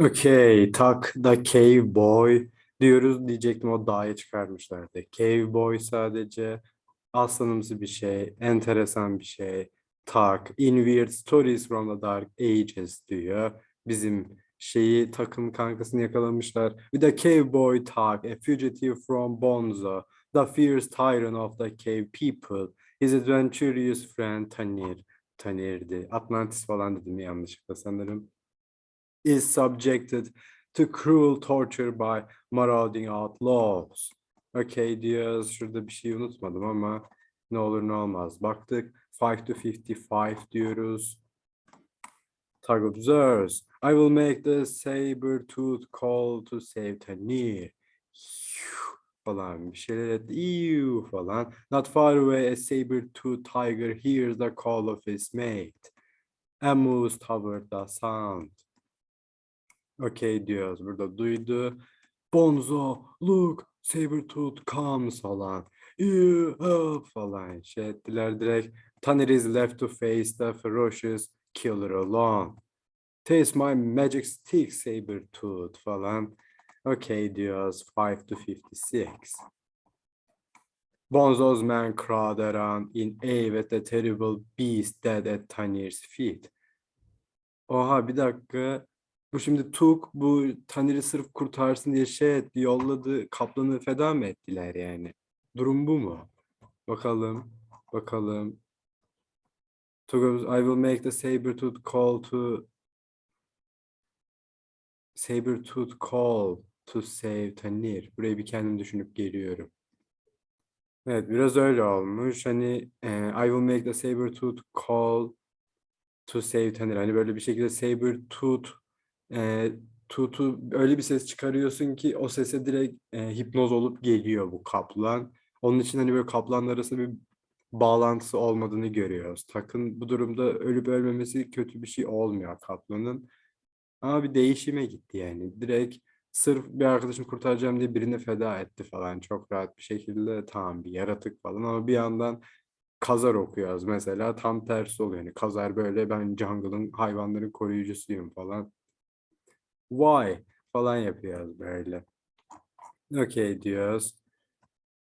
Okay, tak da Cave Boy diyoruz diyecektim o dağa çıkarmışlardı. Cave Boy sadece aslanımsı bir şey, enteresan bir şey. Tak, in weird stories from the dark ages diyor. Bizim şeyi takım kankasını yakalamışlar. With a cave boy Tak, a fugitive from Bonzo, the fierce tyrant of the cave people, his adventurous friend Tanir. Tanir'di. Atlantis falan dedim yanlışlıkla sanırım is subjected to cruel torture by marauding outlaws. Okay diyoruz. Şurada bir şey unutmadım ama ne olur ne olmaz. Baktık 5 to 55 diyoruz. Tug observes. I will make the saber tooth call to save Tanir. falan bir şeyler etti. Falan. Not far away a saber tooth tiger hears the call of his mate. Moves toward the sound. Okey diyoruz. Burada duydu. Bonzo, look, Sabertooth comes falan. You help falan şey ettiler direkt. Tanner is left to face the ferocious killer alone. Taste my magic stick Sabertooth falan. Okay diyoruz. 5 to 56. Bonzo's men crowd around in awe at the terrible beast dead at Tanner's feet. Oha bir dakika. Bu şimdi Tuk bu Tanrı sırf kurtarsın diye şey etti, yolladı, kaplanı feda mı ettiler yani? Durum bu mu? Bakalım, bakalım. Tuk, I will make the saber-tooth call to saber-tooth call to save Tanir. Burayı bir kendim düşünüp geliyorum. Evet, biraz öyle olmuş. Hani I will make the saber-tooth call to save Tanir. Hani böyle bir şekilde saber-tooth e, tutu öyle bir ses çıkarıyorsun ki o sese direkt e, hipnoz olup geliyor bu kaplan. Onun için hani böyle kaplanlar arasında bir bağlantısı olmadığını görüyoruz. Takın bu durumda ölüp ölmemesi kötü bir şey olmuyor kaplanın. Ama bir değişime gitti yani. Direkt sırf bir arkadaşım kurtaracağım diye birini feda etti falan. Çok rahat bir şekilde tamam bir yaratık falan ama bir yandan Kazar okuyoruz mesela tam tersi oluyor. Yani Kazar böyle ben jungle'ın hayvanların koruyucusuyum falan. Why falan yapıyoruz böyle. Okay diyoruz.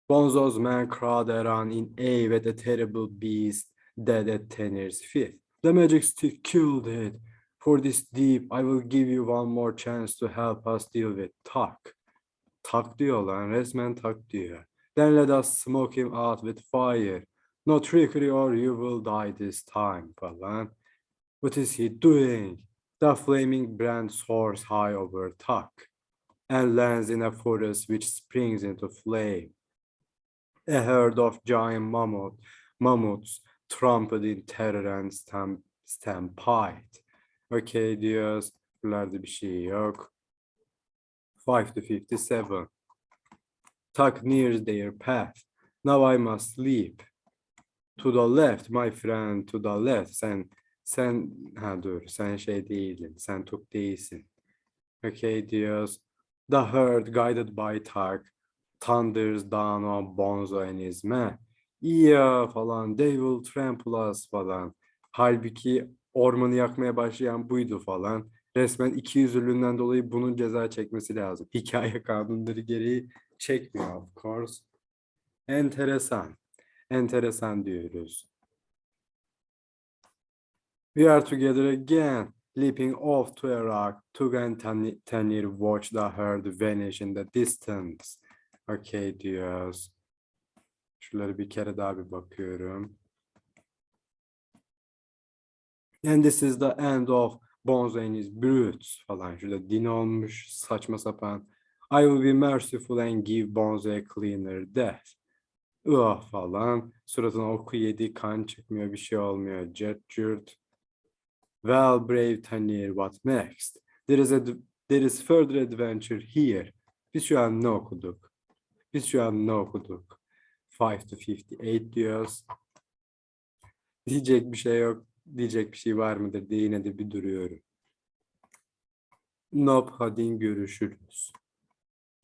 Bonzo's men crowd around in awe at the terrible beast dead at Tanner's feet. The magic stick killed it. For this deep, I will give you one more chance to help us deal with Tak. Tak diyor lan, resmen tak diyor. Then let us smoke him out with fire. No trickery or you will die this time falan. What is he doing? The flaming brand soars high over Tak and lands in a forest which springs into flame. A herd of giant mammoth, mammoths trampled in terror and stamp, stampede. Okay diyoruz. Buralarda bir şey yok. 5 to 57. Tak nears their path. Now I must leap. To the left my friend, to the left. Sen sen ha dur sen şey değildin. Sen tuk değilsin. Okay diyoruz. The herd guided by Tak thunders down on Bonzo and his men. Falan they will trample us falan. Halbuki ormanı yakmaya başlayan buydu falan. Resmen iki yüzlülüğünden dolayı bunun ceza çekmesi lazım. Hikaye kanunları gereği çekmiyor of course. Enteresan. Enteresan diyoruz. We are together again, leaping off to a rock. Tug and Tani- Tanir watch the herd vanish in the distance. Okay diyoruz. Şunları bir kere daha bir bakıyorum. And this is the end of Bonzo and his brutes falan. Şurada din olmuş saçma sapan. I will be merciful and give Bonzo a cleaner death. Ugh falan. Suratına oku yedi kan çıkmıyor bir şey olmuyor. Cert cürt. Well brave Tanir what next? There is, a, there is further adventure here. Biz şu an ne okuduk? Biz şu an ne okuduk? 5 to 58 diyoruz. Diyecek bir şey yok. Diyecek bir şey var mıdır diye de bir duruyorum. Nope, hadi görüşürüz.